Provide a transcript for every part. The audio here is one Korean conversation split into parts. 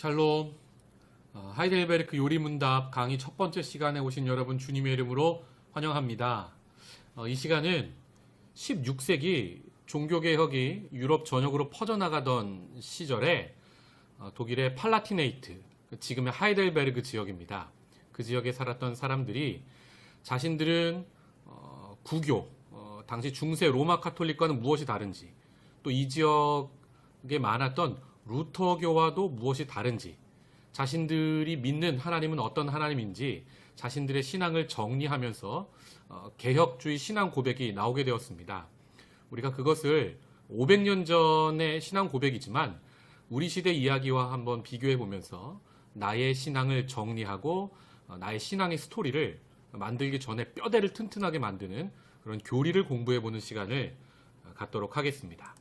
샬롬. 어, 하이델베르크 요리문답 강의 첫 번째 시간에 오신 여러분 주님의 이름으로 환영합니다. 어, 이 시간은 16세기 종교개혁이 유럽 전역으로 퍼져나가던 시절에 어, 독일의 팔라티네이트, 그 지금의 하이델베르그 지역입니다. 그 지역에 살았던 사람들이 자신들은 어, 구교, 어, 당시 중세 로마 카톨릭과는 무엇이 다른지, 또 이 지역에 많았던 루터교와도 무엇이 다른지, 자신들이 믿는 하나님은 어떤 하나님인지 자신들의 신앙을 정리하면서 어, 개혁주의 신앙 고백이 나오게 되었습니다. 우리가 그것을 500년 전의 신앙 고백이지만 우리 시대 이야기와 한번 비교해 보면서 나의 신앙을 정리하고 어, 나의 신앙의 스토리를 만들기 전에 뼈대를 튼튼하게 만드는 그런 교리를 공부해 보는 시간을 어, 갖도록 하겠습니다.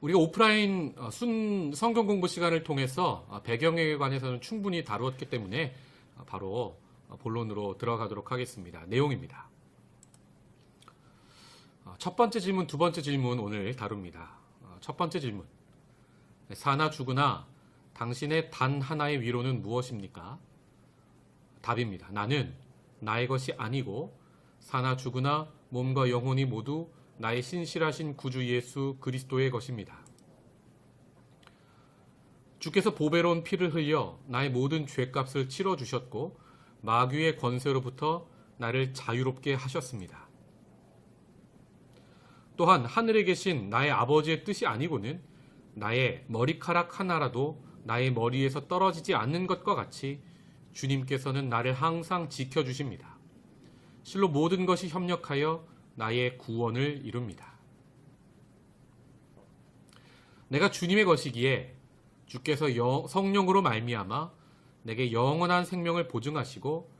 우리가 오프라인 어, 순 성경 공부 시간을 통해서 어, 배경에 관해서는 충분히 다루었기 때문에 어, 바로 어, 본론으로 들어가도록 하겠습니다. 내용입니다. 어, 첫 번째 질문, 두 번째 질문 오늘 다룹니다. 어, 첫 번째 질문. 사나 죽으나 당신의 단 하나의 위로는 무엇입니까? 답입니다. 나는 나의 것이 아니고 사나 죽으나 몸과 영혼이 모두 나의 신실하신 구주 예수 그리스도의 것입니다. 주께서 보배로운 피를 흘려 나의 모든 죄값을 치러 주셨고 마귀의 권세로부터 나를 자유롭게 하셨습니다. 또한 하늘에 계신 나의 아버지의 뜻이 아니고는 나의 머리카락 하나라도 나의 머리에서 떨어지지 않는 것과 같이 주님께서는 나를 항상 지켜주십니다. 실로 모든 것이 협력하여 나의 구원을 이룹니다. 내가 주님의 것이기에 주께서 영- 성령으로 말미암아 내게 영원한 생명을 보증하시고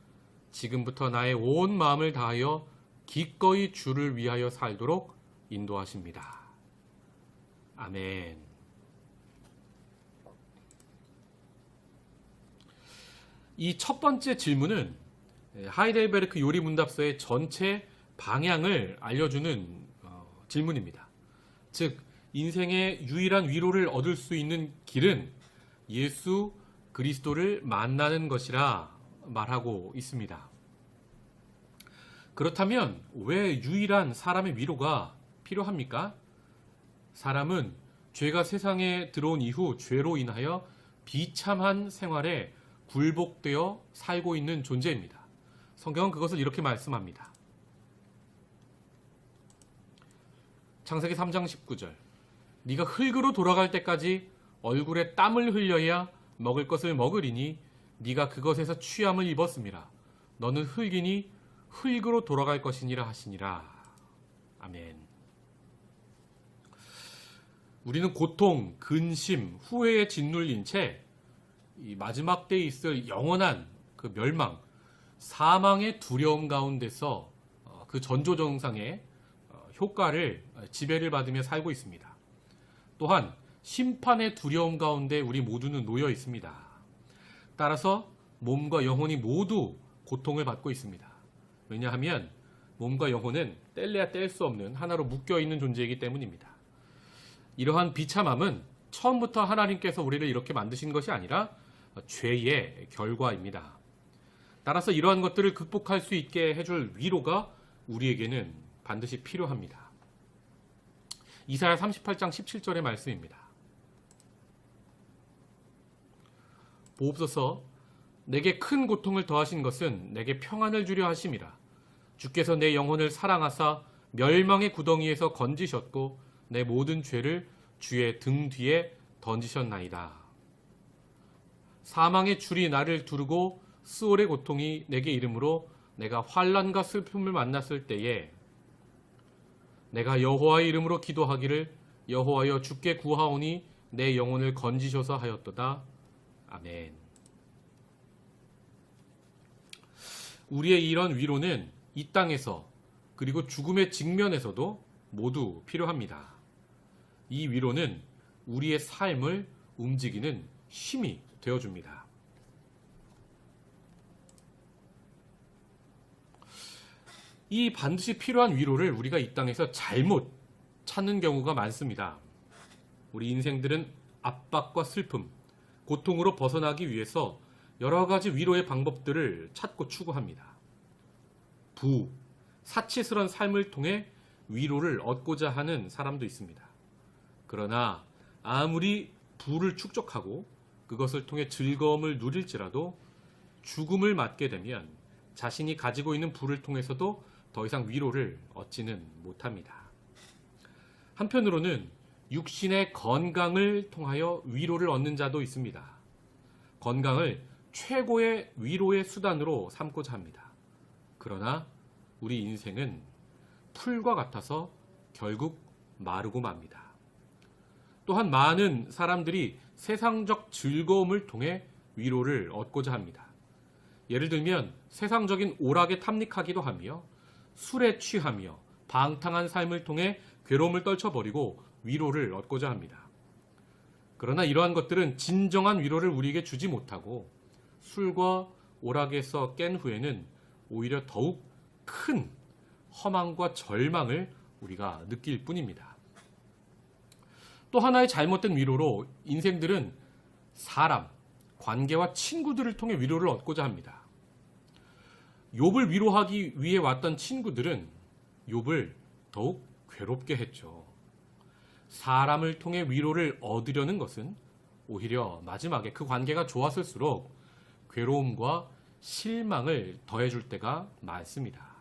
지금부터 나의 온 마음을 다하여 기꺼이 주를 위하여 살도록 인도하십니다. 아멘. 이 첫 번째 질문은 하이델베르크 요리 문답서의 전체 방향을 알려주는 어, 질문입니다. 즉, 인생의 유일한 위로를 얻을 수 있는 길은 예수 그리스도를 만나는 것이라 말하고 있습니다. 그렇다면 왜 유일한 사람의 위로가 필요합니까? 사람은 죄가 세상에 들어온 이후 죄로 인하여 비참한 생활에 굴복되어 살고 있는 존재입니다. 성경은 그것을 이렇게 말씀합니다. 창세기 3장 19절. 네가 흙으로 돌아갈 때까지 얼굴에 땀을 흘려야 먹을 것을 먹으리니 네가 그것에서 취함을 입었음이라. 너는 흙이니 흙으로 돌아갈 것이니라 하시니라. 아멘. 우리는 고통, 근심, 후회에 짓눌린 채 이 마지막 때에 있을 영원한 그 멸망, 사망의 두려움 가운데서 어, 그 전조 정상의 어, 효과를 어, 지배를 받으며 살고 있습니다. 또한 심판의 두려움 가운데 우리 모두는 놓여 있습니다. 따라서 몸과 영혼이 모두 고통을 받고 있습니다. 왜냐하면 몸과 영혼은 뗄래야 뗄 수 없는 하나로 묶여 있는 존재이기 때문입니다. 이러한 비참함은 처음부터 하나님께서 우리를 이렇게 만드신 것이 아니라 죄의 결과입니다. 따라서 이러한 것들을 극복할 수 있게 해줄 위로가 우리에게는 반드시 필요합니다. 이사야 38장 17절의 말씀입니다. 보옵소서 내게 큰 고통을 더하신 것은 내게 평안을 주려 하심이라. 주께서 내 영혼을 사랑하사 멸망의 구덩이에서 건지셨고 내 모든 죄를 주의 등 뒤에 던지셨나이다. 사망의 줄이 나를 두르고 수월의 고통이 내게 이름으로 내가 환란과 슬픔을 만났을 때에 내가 여호와의 이름으로 기도하기를 여호와여 주께 구하오니 내 영혼을 건지셔서 하였도다. 아멘. 우리의 이런 위로는 이 땅에서 그리고 죽음의 직면에서도 모두 필요합니다. 이 위로는 우리의 삶을 움직이는 힘이 되어줍니다. 이 반드시 필요한 위로를 우리가 이 땅에서 잘못 찾는 경우가 많습니다. 우리 인생들은 압박과 슬픔, 고통으로 벗어나기 위해서 여러 가지 위로의 방법들을 찾고 추구합니다. 부, 사치스런 삶을 통해 위로를 얻고자 하는 사람도 있습니다. 그러나 아무리 부를 축적하고 그것을 통해 즐거움을 누릴지라도 죽음을 맞게 되면 자신이 가지고 있는 부를 통해서도 더 이상 위로를 얻지는 못합니다. 한편으로는 육신의 건강을 통하여 위로를 얻는 자도 있습니다. 건강을 최고의 위로의 수단으로 삼고자 합니다. 그러나 우리 인생은 풀과 같아서 결국 마르고 맙니다. 또한 많은 사람들이 세상적 즐거움을 통해 위로를 얻고자 합니다. 예를 들면 세상적인 오락에 탐닉하기도 하며 술에 취하며 방탕한 삶을 통해 괴로움을 떨쳐버리고 위로를 얻고자 합니다. 그러나 이러한 것들은 진정한 위로를 우리에게 주지 못하고 술과 오락에서 깬 후에는 오히려 더욱 큰 허망과 절망을 우리가 느낄 뿐입니다. 또 하나의 잘못된 위로로 인생들은 사람, 관계와 친구들을 통해 위로를 얻고자 합니다. 욥을 위로하기 위해 왔던 친구들은 욥을 더욱 괴롭게 했죠. 사람을 통해 위로를 얻으려는 것은 오히려 마지막에 그 관계가 좋았을수록 괴로움과 실망을 더해줄 때가 많습니다.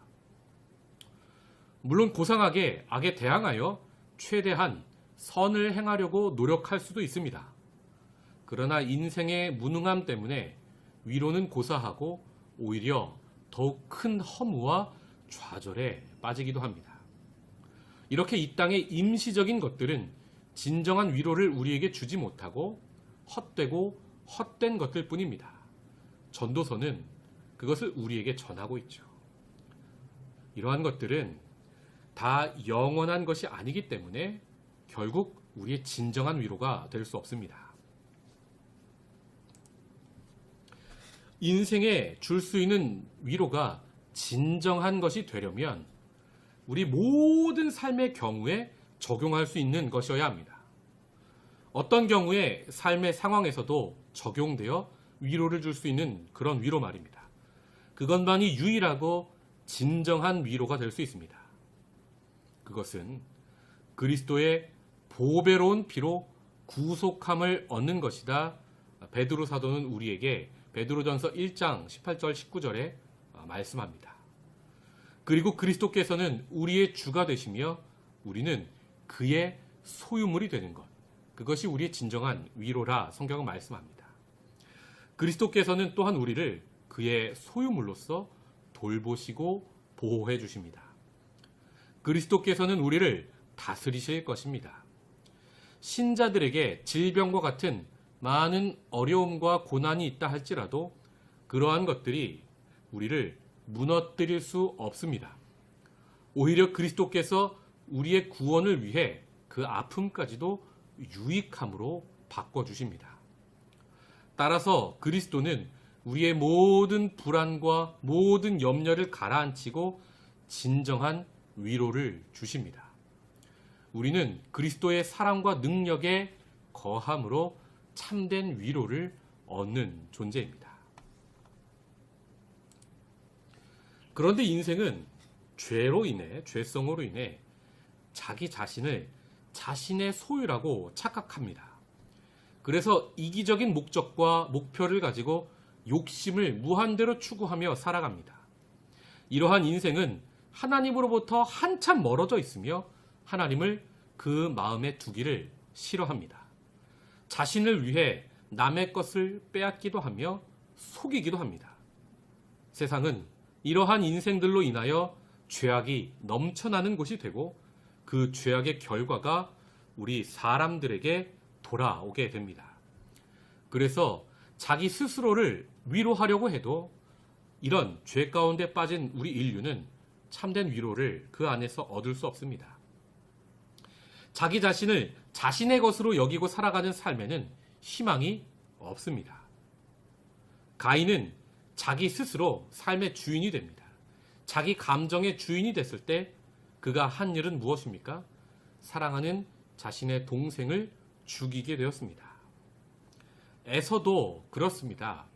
물론 고상하게 악에 대항하여 최대한 선을 행하려고 노력할 수도 있습니다. 그러나 인생의 무능함 때문에 위로는 고사하고 오히려 더욱 큰 허무와 좌절에 빠지기도 합니다. 이렇게 이 땅의 임시적인 것들은 진정한 위로를 우리에게 주지 못하고 헛되고 헛된 것들 뿐입니다. 전도서는 그것을 우리에게 전하고 있죠. 이러한 것들은 다 영원한 것이 아니기 때문에 결국 우리의 진정한 위로가 될 수 없습니다. 인생에 줄 수 있는 위로가 진정한 것이 되려면 우리 모든 삶의 경우에 적용할 수 있는 것이어야 합니다. 어떤 경우에 삶의 상황에서도 적용되어 위로를 줄 수 있는 그런 위로 말입니다. 그것만이 유일하고 진정한 위로가 될 수 있습니다. 그것은 그리스도의 보배로운 피로 구속함을 얻는 것이다. 베드로 사도는 우리에게 베드로전서 1장 18절 19절에 말씀합니다. 그리고 그리스도께서는 우리의 주가 되시며 우리는 그의 소유물이 되는 것. 그것이 우리의 진정한 위로라 성경은 말씀합니다. 그리스도께서는 또한 우리를 그의 소유물로서 돌보시고 보호해 주십니다. 그리스도께서는 우리를 다스리실 것입니다. 신자들에게 질병과 같은 많은 어려움과 고난이 있다 할지라도 그러한 것들이 우리를 무너뜨릴 수 없습니다. 오히려 그리스도께서 우리의 구원을 위해 그 아픔까지도 유익함으로 바꿔주십니다. 따라서 그리스도는 우리의 모든 불안과 모든 염려를 가라앉히고 진정한 위로를 주십니다. 우리는 그리스도의 사랑과 능력에 거함으로 참된 위로를 얻는 존재입니다. 그런데 인생은 죄로 인해, 죄성으로 인해 자기 자신을 자신의 소유라고 착각합니다. 그래서 이기적인 목적과 목표를 가지고 욕심을 무한대로 추구하며 살아갑니다. 이러한 인생은 하나님으로부터 한참 멀어져 있으며 하나님을 그 마음에 두기를 싫어합니다. 자신을 위해 남의 것을 빼앗기도 하며 속이기도 합니다. 세상은 이러한 인생들로 인하여 죄악이 넘쳐나는 곳이 되고 그 죄악의 결과가 우리 사람들에게 돌아오게 됩니다. 그래서 자기 스스로를 위로하려고 해도 이런 죄 가운데 빠진 우리 인류는 참된 위로를 그 안에서 얻을 수 없습니다. 자기 자신을 자신의 것으로 여기고 살아가는 삶에는 희망이 없습니다. 가인은 자기 스스로 삶의 주인이 됩니다. 자기 감정의 주인이 됐을 때 그가 한 일은 무엇입니까? 사랑하는 자신의 동생을 죽이게 되었습니다. 에서도 그렇습니다.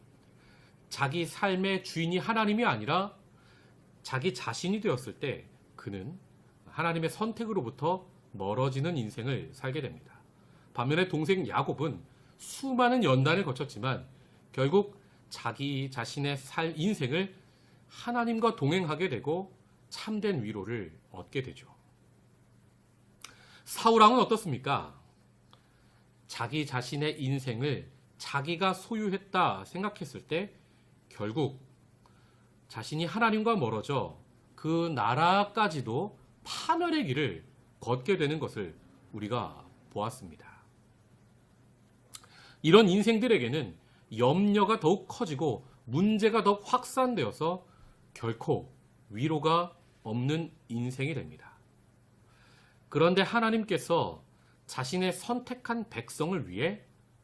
자기 삶의 주인이 하나님이 아니라 자기 자신이 되었을 때 그는 하나님의 선택으로부터 멀어지는 인생을 살게 됩니다. 반면에 동생 야곱은 수많은 연단을 거쳤지만 결국 자기 자신의 살 인생을 하나님과 동행하게 되고 참된 위로를 얻게 되죠. 사울왕은 어떻습니까? 자기 자신의 인생을 자기가 소유했다 생각했을 때 결국 자신이 하나님과 멀어져 그 나라까지도 파멸의 길을 걷게 되는 것을 우리가 보았습니다. 이런 인생들에게는 염려가 더욱 커지고 문제가 더욱 확산되어서 결코 위로가 없는 인생이 됩니다. 그런데 하나님께서 자신의 선택한 백성을 위해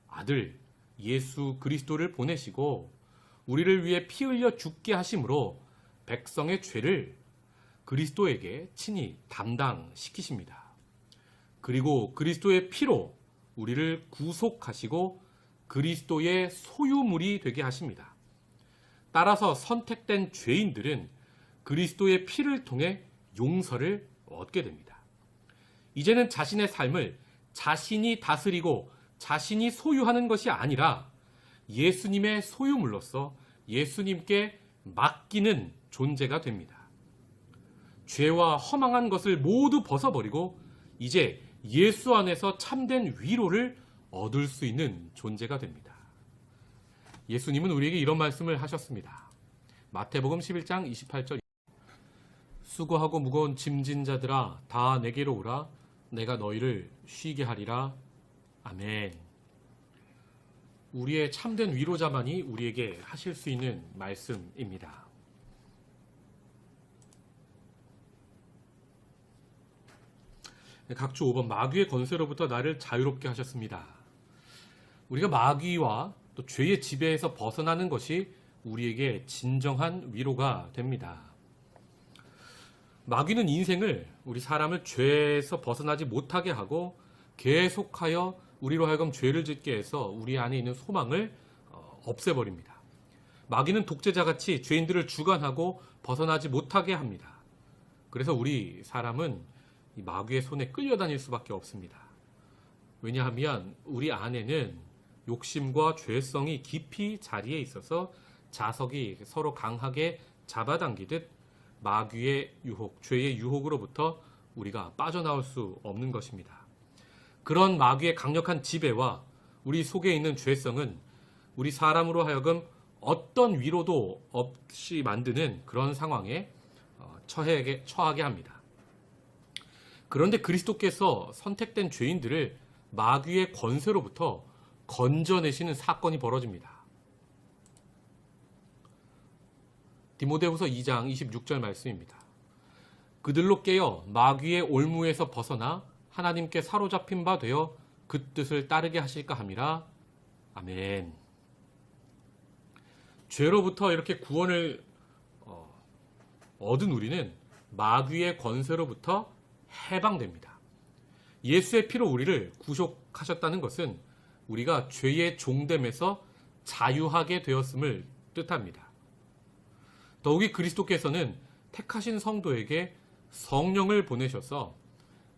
아들 예수 그리스도를 보내시고 우리를 위해 피 흘려 죽게 하심으로 백성의 죄를 그리스도에게 친히 담당시키십니다. 그리고 그리스도의 피로 우리를 구속하시고 그리스도의 소유물이 되게 하십니다. 따라서 선택된 죄인들은 그리스도의 피를 통해 용서를 얻게 됩니다. 이제는 자신의 삶을 자신이 다스리고 자신이 소유하는 것이 아니라 예수님의 소유물로서 예수님께 맡기는 존재가 됩니다. 죄와 허망한 것을 모두 벗어버리고 이제 예수 안에서 참된 위로를 얻을 수 있는 존재가 됩니다. 예수님은 우리에게 이런 말씀을 하셨습니다. 마태복음 11장 28절 수고하고 무거운 짐진 자들아 다 내게로 오라 내가 너희를 쉬게 하리라. 아멘. 우리의 참된 위로자만이 우리에게 하실 수 있는 말씀입니다. 각주 5번 마귀의 권세로부터 나를 자유롭게 하셨습니다. 우리가 마귀와 또 죄의 지배에서 벗어나는 것이 우리에게 진정한 위로가 됩니다. 마귀는 인생을 우리 사람을 죄에서 벗어나지 못하게 하고 계속하여 우리로 하여금 죄를 짓게 해서 우리 안에 있는 소망을 어, 없애버립니다. 마귀는 독재자같이 죄인들을 주관하고 벗어나지 못하게 합니다. 그래서 우리 사람은 이 마귀의 손에 끌려다닐 수밖에 없습니다. 왜냐하면 우리 안에는 욕심과 죄성이 깊이 자리에 있어서 자석이 서로 강하게 잡아당기듯 마귀의 유혹, 죄의 유혹으로부터 우리가 빠져나올 수 없는 것입니다. 그런 마귀의 강력한 지배와 우리 속에 있는 죄성은 우리 사람으로 하여금 어떤 위로도 없이 만드는 그런 상황에 어, 처하게, 처하게 합니다. 그런데 그리스도께서 선택된 죄인들을 마귀의 권세로부터 건져내시는 사건이 벌어집니다. 디모데후서 2장 26절 말씀입니다. 그들로 깨어 마귀의 올무에서 벗어나 하나님께 사로잡힌 바 되어 그 뜻을 따르게 하실까 함이라. 아멘. 죄로부터 이렇게 구원을 어, 얻은 우리는 마귀의 권세로부터 해방됩니다. 예수의 피로 우리를 구속하셨다는 것은 우리가 죄의 종됨에서 자유하게 되었음을 뜻합니다. 더욱이 그리스도께서는 택하신 성도에게 성령을 보내셔서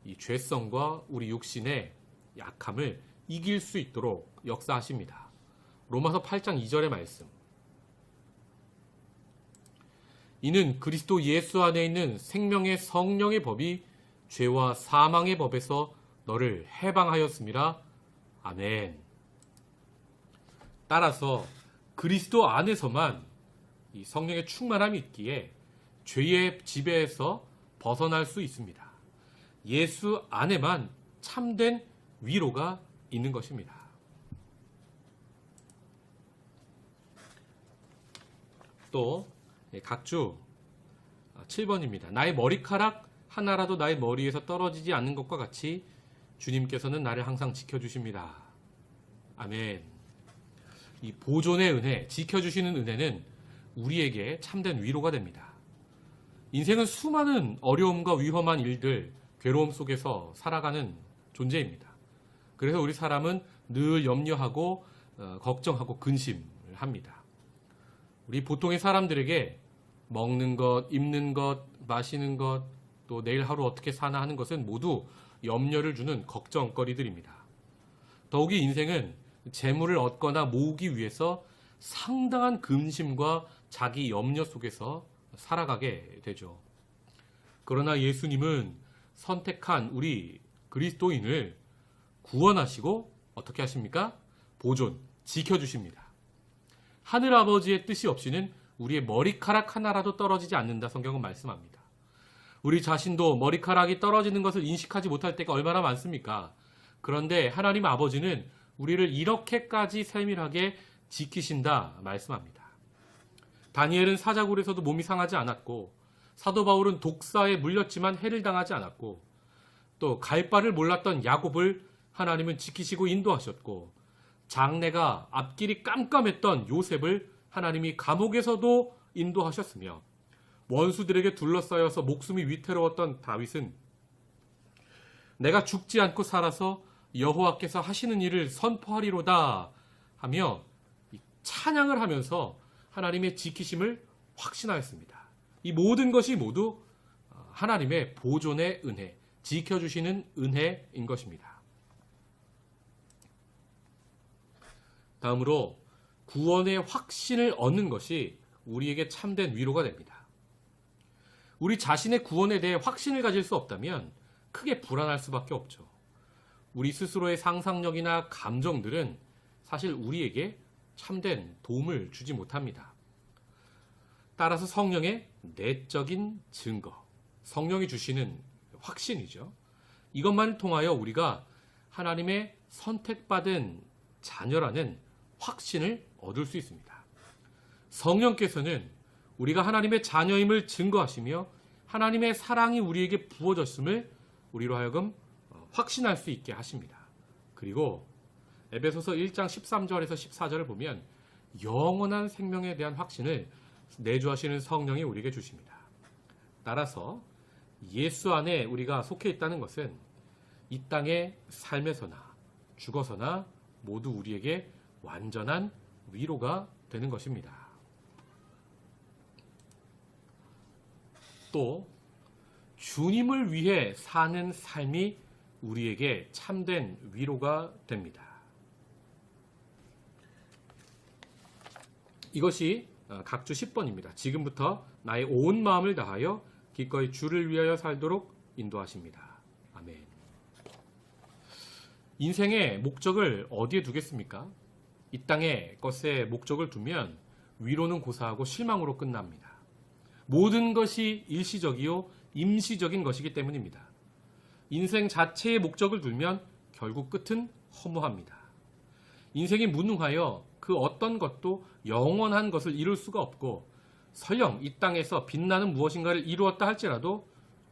이 죄성과 우리 육신의 약함을 이길 수 있도록 역사하십니다. 로마서 8장 2절의 말씀. 이는 그리스도 예수 안에 있는 생명의 성령의 법이 죄와 사망의 법에서 너를 해방하였습니다. 아멘. 따라서 그리스도 안에서만 이 성령의 충만함이 있기에 죄의 지배에서 벗어날 수 있습니다. 예수 안에만 참된 위로가 있는 것입니다. 또 예, 각주 7번입니다. 나의 머리카락 하나라도 나의 머리에서 떨어지지 않는 것과 같이 주님께서는 나를 항상 지켜주십니다. 아멘. 이 보존의 은혜, 지켜주시는 은혜는 우리에게 참된 위로가 됩니다. 인생은 수많은 어려움과 위험한 일들, 괴로움 속에서 살아가는 존재입니다. 그래서 우리 사람은 늘 염려하고 어, 걱정하고 근심을 합니다. 우리 보통의 사람들에게 먹는 것, 입는 것, 마시는 것, 또 내일 하루 어떻게 사나 하는 것은 모두 염려를 주는 걱정거리들입니다. 더욱이 인생은 재물을 얻거나 모으기 위해서 상당한 근심과 자기 염려 속에서 살아가게 되죠. 그러나 예수님은 선택한 우리 그리스도인을 구원하시고 어떻게 하십니까? 보존, 지켜주십니다. 하늘 아버지의 뜻이 없이는 우리의 머리카락 하나라도 떨어지지 않는다 성경은 말씀합니다. 우리 자신도 머리카락이 떨어지는 것을 인식하지 못할 때가 얼마나 많습니까? 그런데 하나님 아버지는 우리를 이렇게까지 세밀하게 지키신다 말씀합니다. 다니엘은 사자굴에서도 몸이 상하지 않았고 사도 바울은 독사에 물렸지만 해를 당하지 않았고 또 갈 바를 몰랐던 야곱을 하나님은 지키시고 인도하셨고 장래가 앞길이 깜깜했던 요셉을 하나님이 감옥에서도 인도하셨으며 원수들에게 둘러싸여서 목숨이 위태로웠던 다윗은 내가 죽지 않고 살아서 여호와께서 하시는 일을 선포하리로다 하며 찬양을 하면서 하나님의 지키심을 확신하였습니다. 이 모든 것이 모두 하나님의 보존의 은혜, 지켜주시는 은혜인 것입니다. 다음으로 구원의 확신을 얻는 것이 우리에게 참된 위로가 됩니다. 우리 자신의 구원에 대해 확신을 가질 수 없다면 크게 불안할 수밖에 없죠. 우리 스스로의 상상력이나 감정들은 사실 우리에게 참된 도움을 주지 못합니다. 따라서 성령의 내적인 증거, 성령이 주시는 확신이죠. 이것만을 통하여 우리가 하나님의 선택받은 자녀라는 확신을 얻을 수 있습니다. 성령께서는 우리가 하나님의 자녀임을 증거하시며 하나님의 사랑이 우리에게 부어졌음을 우리로 하여금 확신할 수 있게 하십니다. 그리고 에베소서 1장 13절에서 14절을 보면 영원한 생명에 대한 확신을 내주하시는 성령이 우리에게 주십니다. 따라서 예수 안에 우리가 속해 있다는 것은 이 땅의 삶에서나 죽어서나 모두 우리에게 완전한 위로가 되는 것입니다. 또 주님을 위해 사는 삶이 우리에게 참된 위로가 됩니다. 이것이 어, 각주 10번입니다. 지금부터 나의 온 마음을 다하여 기꺼이 주를 위하여 살도록 인도하십니다. 아멘. 인생의 목적을 어디에 두겠습니까? 이 땅의 것에 목적을 두면 위로는 고사하고 실망으로 끝납니다. 모든 것이 일시적이요 임시적인 것이기 때문입니다. 인생 자체의 목적을 두면 결국 끝은 허무합니다. 인생이 무능하여 그 어떤 것도 영원한 것을 이룰 수가 없고 설령 이 땅에서 빛나는 무엇인가를 이루었다 할지라도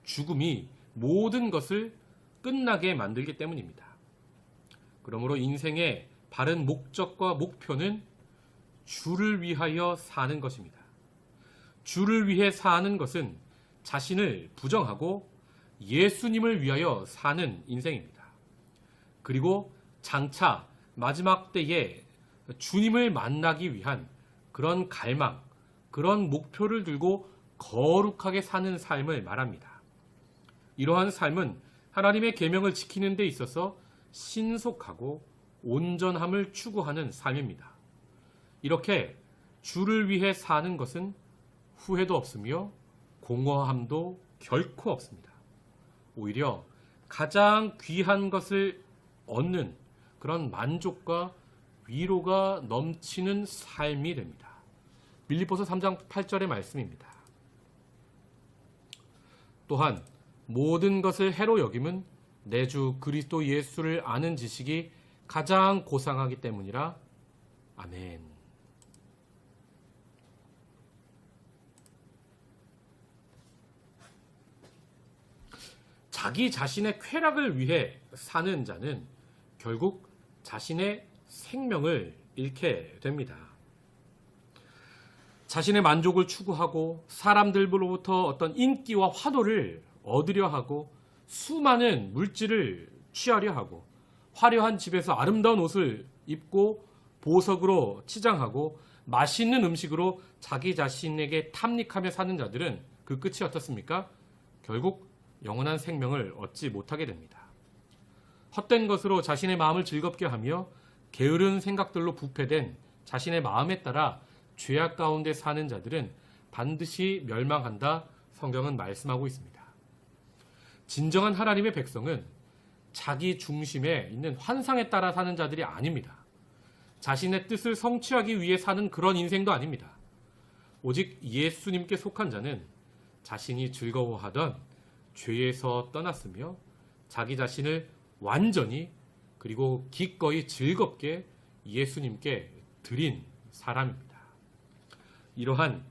죽음이 모든 것을 끝나게 만들기 때문입니다. 그러므로 인생의 바른 목적과 목표는 주를 위하여 사는 것입니다. 주를 위해 사는 것은 자신을 부정하고 예수님을 위하여 사는 인생입니다. 그리고 장차 마지막 때에 주님을 만나기 위한 그런 갈망, 그런 목표를 들고 거룩하게 사는 삶을 말합니다. 이러한 삶은 하나님의 계명을 지키는 데 있어서 신속하고 온전함을 추구하는 삶입니다. 이렇게 주를 위해 사는 것은 후회도 없으며 공허함도 결코 없습니다. 오히려 가장 귀한 것을 얻는 그런 만족과 위로가 넘치는 삶이 됩니다. 빌리포스 3장 8절의 말씀입니다. 또한 모든 것을 해로 여김은 내 주 그리스도 예수를 아는 지식이 가장 고상하기 때문이라. 아멘. 자기 자신의 쾌락을 위해 사는 자는 결국 자신의 생명을 잃게 됩니다. 자신의 만족을 추구하고 사람들로부터 어떤 인기와 화도를 얻으려 하고 수많은 물질을 취하려 하고 화려한 집에서 아름다운 옷을 입고 보석으로 치장하고 맛있는 음식으로 자기 자신에게 탐닉하며 사는 자들은 그 끝이 어떻습니까? 결국 영원한 생명을 얻지 못하게 됩니다. 헛된 것으로 자신의 마음을 즐겁게 하며 게으른 생각들로 부패된 자신의 마음에 따라 죄악 가운데 사는 자들은 반드시 멸망한다 성경은 말씀하고 있습니다. 진정한 하나님의 백성은 자기 중심에 있는 환상에 따라 사는 자들이 아닙니다. 자신의 뜻을 성취하기 위해 사는 그런 인생도 아닙니다. 오직 예수님께 속한 자는 자신이 즐거워하던 죄에서 떠났으며 자기 자신을 완전히 그리고 기꺼이 즐겁게 예수님께 드린 사람입니다. 이러한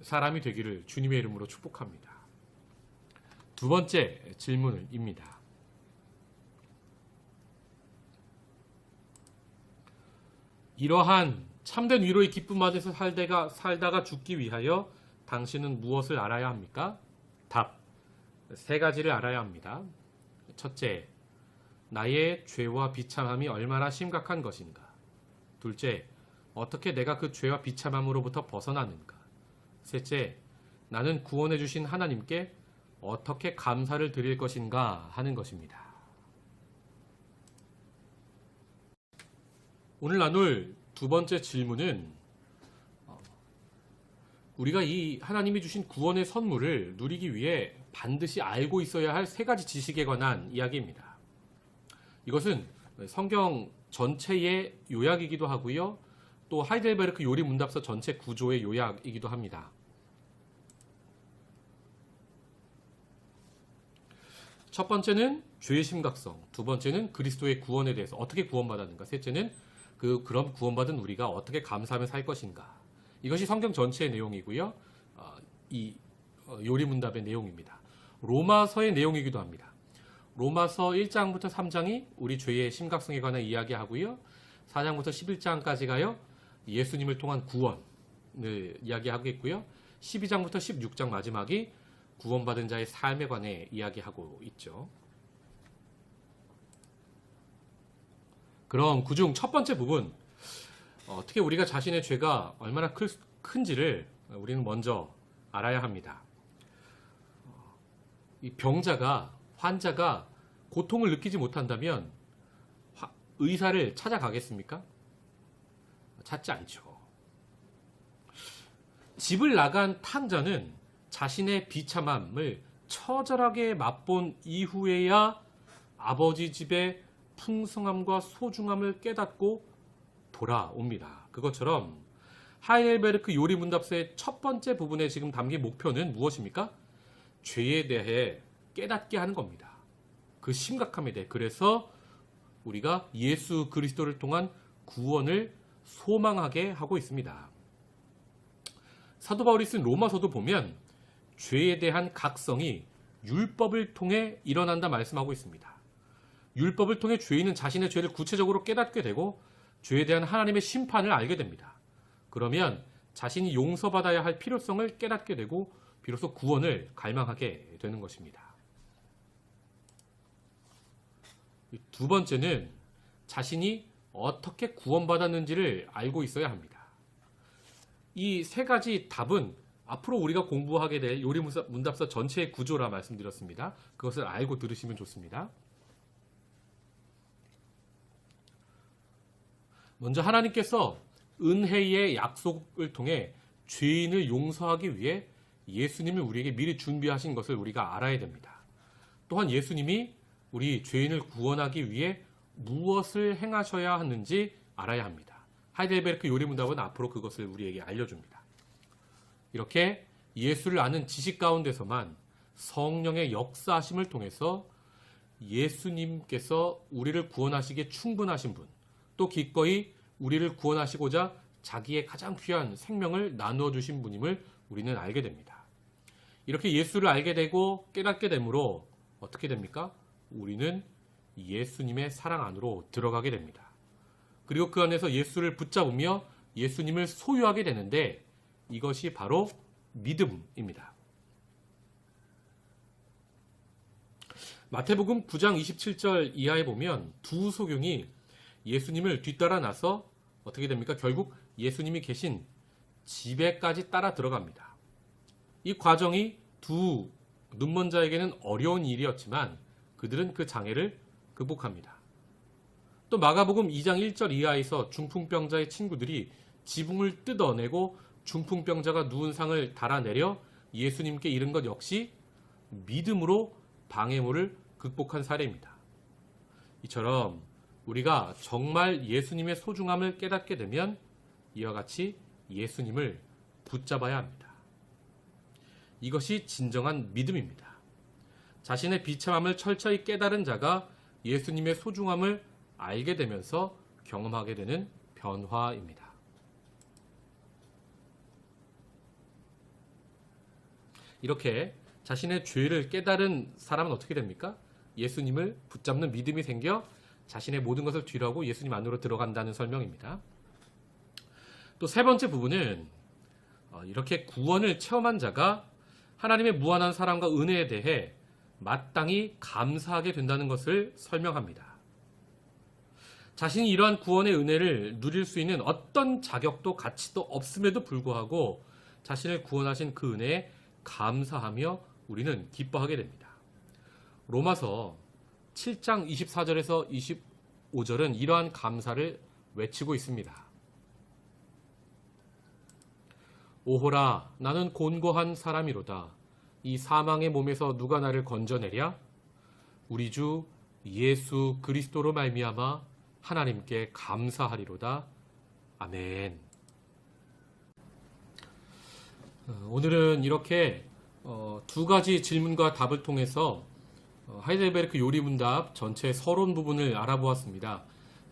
사람이 되기를 주님의 이름으로 축복합니다. 두 번째 질문입니다. 이러한 참된 위로의 기쁨 안에서 살다가, 살다가 죽기 위하여 당신은 무엇을 알아야 합니까? 답. 세 가지를 알아야 합니다. 첫째, 나의 죄와 비참함이 얼마나 심각한 것인가. 둘째, 어떻게 내가 그 죄와 비참함으로부터 벗어나는가. 셋째, 나는 구원해 주신 하나님께 어떻게 감사를 드릴 것인가 하는 것입니다. 오늘 나눌 두 번째 질문은 어, 우리가 이 하나님이 주신 구원의 선물을 누리기 위해 반드시 알고 있어야 할 세 가지 지식에 관한 이야기입니다. 이것은 성경 전체의 요약이기도 하고요. 또 하이델베르크 요리 문답서 전체 구조의 요약이기도 합니다. 첫 번째는 죄의 심각성, 두 번째는 그리스도의 구원에 대해서 어떻게 구원받았는가, 셋째는 그 그럼 구원받은 우리가 어떻게 감사하며 살 것인가. 이것이 성경 전체의 내용이고요. 어, 이 어, 요리 문답의 내용입니다. 로마서의 내용이기도 합니다. 로마서 1장부터 3장이 우리 죄의 심각성에 관한 이야기하고요. 4장부터 11장까지 가요. 예수님을 통한 구원을 이야기하겠고요. 12장부터 16장 마지막이 구원받은 자의 삶에 관해 이야기하고 있죠. 그럼 그중 첫 번째 부분 어떻게 우리가 자신의 죄가 얼마나 클, 큰지를 우리는 먼저 알아야 합니다. 이 병자가 환자가 고통을 느끼지 못한다면 화- 의사를 찾아가겠습니까? 찾지 않죠. 집을 나간 탕자는 자신의 비참함을 처절하게 맛본 이후에야 아버지 집의 풍성함과 소중함을 깨닫고 돌아옵니다. 그것처럼 하이델베르크 요리 문답서의 첫 번째 부분에 지금 담긴 목표는 무엇입니까? 죄에 대해 깨닫게 하는 겁니다. 그 심각함에 대해. 그래서 우리가 예수 그리스도를 통한 구원을 소망하게 하고 있습니다. 사도 바울이 쓴 로마서도 보면 죄에 대한 각성이 율법을 통해 일어난다 말씀하고 있습니다. 율법을 통해 죄인은 자신의 죄를 구체적으로 깨닫게 되고 죄에 대한 하나님의 심판을 알게 됩니다. 그러면 자신이 용서받아야 할 필요성을 깨닫게 되고 비로소 구원을 갈망하게 되는 것입니다. 두 번째는 자신이 어떻게 구원받았는지를 알고 있어야 합니다. 이 세 가지 답은 앞으로 우리가 공부하게 될 요리 문답서 전체의 구조라 말씀드렸습니다. 그것을 알고 들으시면 좋습니다. 먼저 하나님께서 은혜의 약속을 통해 죄인을 용서하기 위해 예수님을 우리에게 미리 준비하신 것을 우리가 알아야 됩니다. 또한 예수님이 우리 죄인을 구원하기 위해 무엇을 행하셔야 하는지 알아야 합니다. 하이델베르크 요리문답은 앞으로 그것을 우리에게 알려줍니다. 이렇게 예수를 아는 지식 가운데서만 성령의 역사하심을 통해서 예수님께서 우리를 구원하시기에 충분하신 분, 또 기꺼이 우리를 구원하시고자 자기의 가장 귀한 생명을 나누어 주신 분임을 우리는 알게 됩니다. 이렇게 예수를 알게 되고 깨닫게 되므로 어떻게 됩니까? 우리는 예수님의 사랑 안으로 들어가게 됩니다. 그리고 그 안에서 예수를 붙잡으며 예수님을 소유하게 되는데 이것이 바로 믿음입니다. 마태복음 9장 27절 이하에 보면 두 소경이 예수님을 뒤따라 나서 어떻게 됩니까? 결국 예수님이 계신 집에까지 따라 들어갑니다. 이 과정이 두 눈먼 자에게는 어려운 일이었지만 그들은 그 장애를 극복합니다. 또 마가복음 2장 1절 이하에서 중풍병자의 친구들이 지붕을 뜯어내고 중풍병자가 누운 상을 달아내려 예수님께 이른 것 역시 믿음으로 방해물을 극복한 사례입니다. 이처럼 우리가 정말 예수님의 소중함을 깨닫게 되면 이와 같이 예수님을 붙잡아야 합니다. 이것이 진정한 믿음입니다. 자신의 비참함을 철저히 깨달은 자가 예수님의 소중함을 알게 되면서 경험하게 되는 변화입니다. 이렇게 자신의 죄를 깨달은 사람은 어떻게 됩니까? 예수님을 붙잡는 믿음이 생겨 자신의 모든 것을 뒤로하고 예수님 안으로 들어간다는 설명입니다. 또 세 번째 부분은 어, 이렇게 구원을 체험한 자가 하나님의 무한한 사랑과 은혜에 대해 마땅히 감사하게 된다는 것을 설명합니다. 자신이 이러한 구원의 은혜를 누릴 수 있는 어떤 자격도 가치도 없음에도 불구하고 자신을 구원하신 그 은혜에 감사하며 우리는 기뻐하게 됩니다. 로마서 7장 24절에서 25절은 이러한 감사를 외치고 있습니다. 오호라 나는 곤고한 사람이로다. 이 사망의 몸에서 누가 나를 건져내랴? 우리 주 예수 그리스도로 말미암아 하나님께 감사하리로다. 아멘. 어, 오늘은 이렇게 어, 두 가지 질문과 답을 통해서 어, 하이델베르크 요리 문답 전체 서론 부분을 알아보았습니다.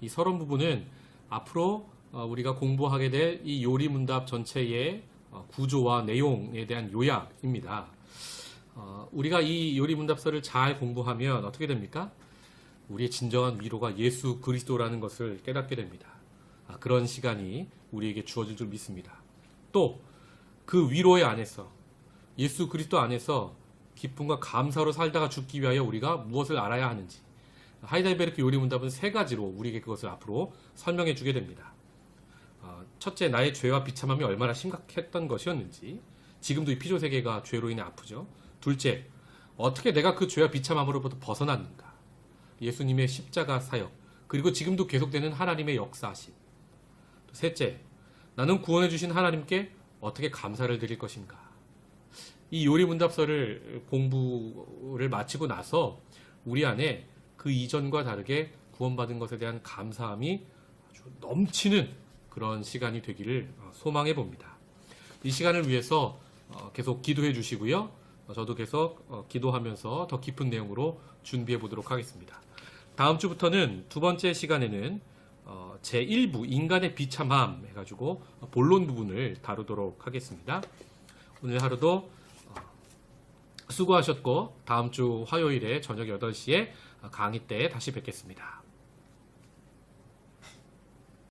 이 서론 부분은 앞으로 어, 우리가 공부하게 될 이 요리 문답 전체의 어, 구조와 내용에 대한 요약입니다. 어, 우리가 이 요리 문답서를 잘 공부하면 어떻게 됩니까? 우리의 진정한 위로가 예수 그리스도라는 것을 깨닫게 됩니다. 아, 그런 시간이 우리에게 주어질 줄 믿습니다. 또 그 위로의 안에서 예수 그리스도 안에서 기쁨과 감사로 살다가 죽기 위하여 우리가 무엇을 알아야 하는지 하이델베르크 요리 문답은 세 가지로 우리에게 그것을 앞으로 설명해 주게 됩니다. 어, 첫째, 나의 죄와 비참함이 얼마나 심각했던 것이었는지 지금도 이 피조 세계가 죄로 인해 아프죠. 둘째, 어떻게 내가 그 죄와 비참함으로부터 벗어났는가? 예수님의 십자가 사역 그리고 지금도 계속되는 하나님의 역사하심. 또 셋째, 나는 구원해 주신 하나님께 어떻게 감사를 드릴 것인가? 이 요리 문답서를 공부를 마치고 나서 우리 안에 그 이전과 다르게 구원받은 것에 대한 감사함이 아주 넘치는 그런 시간이 되기를 어, 소망해 봅니다. 이 시간을 위해서 어, 계속 기도해 주시고요. 어, 저도 계속 어, 기도하면서 더 깊은 내용으로 준비해 보도록 하겠습니다. 다음 주부터는 두 번째 시간에는 어, 제 1부 인간의 비참함 해가지고 본론 부분을 다루도록 하겠습니다. 오늘 하루도 어, 수고하셨고 다음 주 화요일에 저녁 8시에 강의 때 다시 뵙겠습니다.